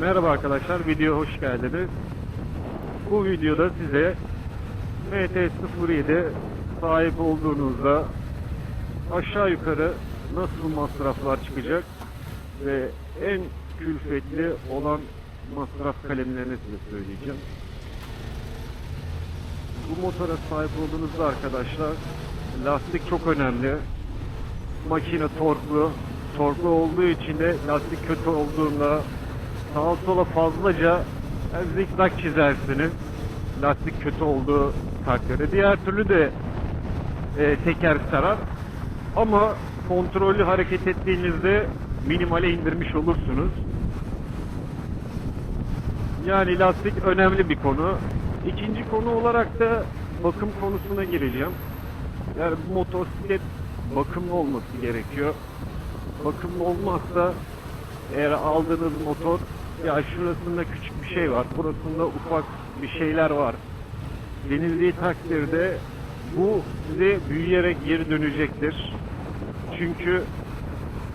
Merhaba arkadaşlar, videoya hoş geldiniz. Bu videoda size MT-07 sahip olduğunuzda aşağı yukarı nasıl masraflar çıkacak ve en külfetli olan masraf kalemlerini size söyleyeceğim. Bu motora sahip olduğunuzda arkadaşlar lastik çok önemli. Makine torklu. Torklu olduğu için de lastik kötü olduğunda sağa sola fazlaca yani zikzak çizersiniz. Lastik kötü olduğu takdirde. Diğer türlü de e, teker sarar. Ama kontrollü hareket ettiğinizde minimale indirmiş olursunuz. Yani lastik önemli bir konu. İkinci konu olarak da bakım konusuna gireceğim. Yani bu motosiklet bakımlı olması gerekiyor. Bakımlı olmazsa eğer aldığınız motor ya şurasında küçük bir şey var, burasında ufak bir şeyler var denildiği takdirde bu size büyüyerek geri dönecektir. Çünkü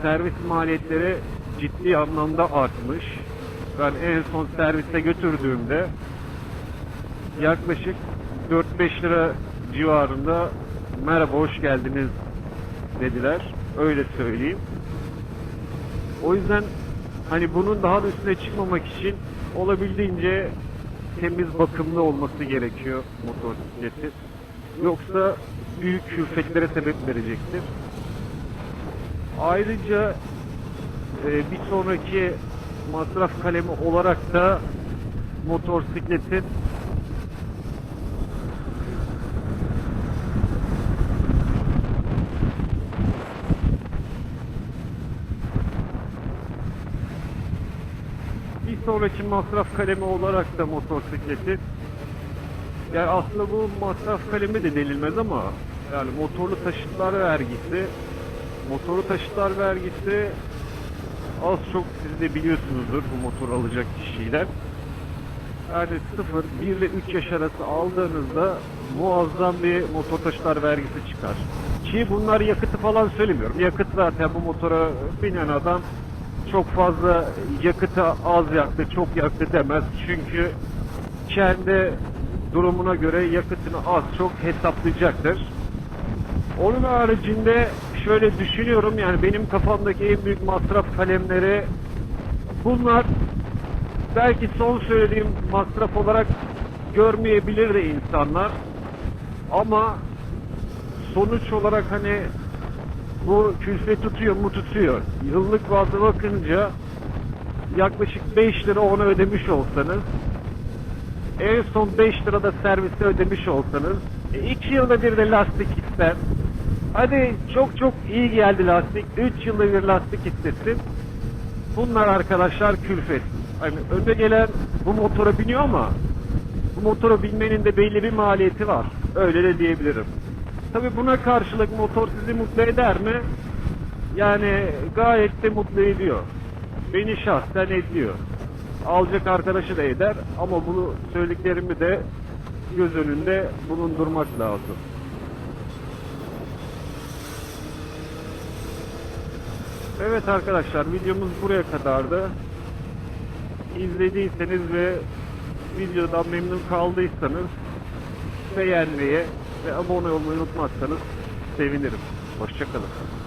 servis maliyetleri ciddi anlamda artmış. Ben en son servise götürdüğümde yaklaşık 4-5 lira civarında merhaba hoş geldiniz dediler. Öyle söyleyeyim. O yüzden hani bunun daha da üstüne çıkmamak için olabildiğince temiz bakımlı olması gerekiyor motosikleti. Yoksa büyük külfetlere sebep verecektir. Ayrıca e, bir sonraki masraf kalemi olarak da motosikletin bir sonraki masraf kalemi olarak da motosikleti yani aslında bu masraf kalemi de denilmez ama yani motorlu taşıtlar vergisi motorlu taşıtlar vergisi az çok siz de biliyorsunuzdur bu motor alacak kişiler. Yani 0, 1 ile 3 yaş arası aldığınızda muazzam bir motor taşıtlar vergisi çıkar. Ki bunlar yakıtı falan söylemiyorum. Yakıt zaten bu motora binen adam çok fazla yakıtı az yaktı, çok yaktı demez. Çünkü kendi durumuna göre yakıtını az çok hesaplayacaktır. Onun haricinde şöyle düşünüyorum yani benim kafamdaki en büyük masraf kalemleri bunlar belki son söylediğim masraf olarak görmeyebilir de insanlar ama sonuç olarak hani bu külfe tutuyor mu tutuyor. Yıllık bazda bakınca yaklaşık 5 lira onu ödemiş olsanız en son 5 lirada serviste ödemiş olsanız 2 yılda bir de lastik ister. Hadi çok çok iyi geldi lastik. 3 yılda bir lastik istesin. Bunlar arkadaşlar külfet. Hani önde gelen bu motora biniyor ama bu motora binmenin de belli bir maliyeti var. Öyle de diyebilirim. Tabi buna karşılık motor sizi mutlu eder mi? Yani gayet de mutlu ediyor. Beni şahsen ediyor. Alacak arkadaşı da eder ama bunu söylediklerimi de göz önünde bulundurmak lazım. Evet arkadaşlar videomuz buraya kadardı. İzlediyseniz ve videodan memnun kaldıysanız beğenmeyi ve abone olmayı unutmazsanız sevinirim. Hoşçakalın.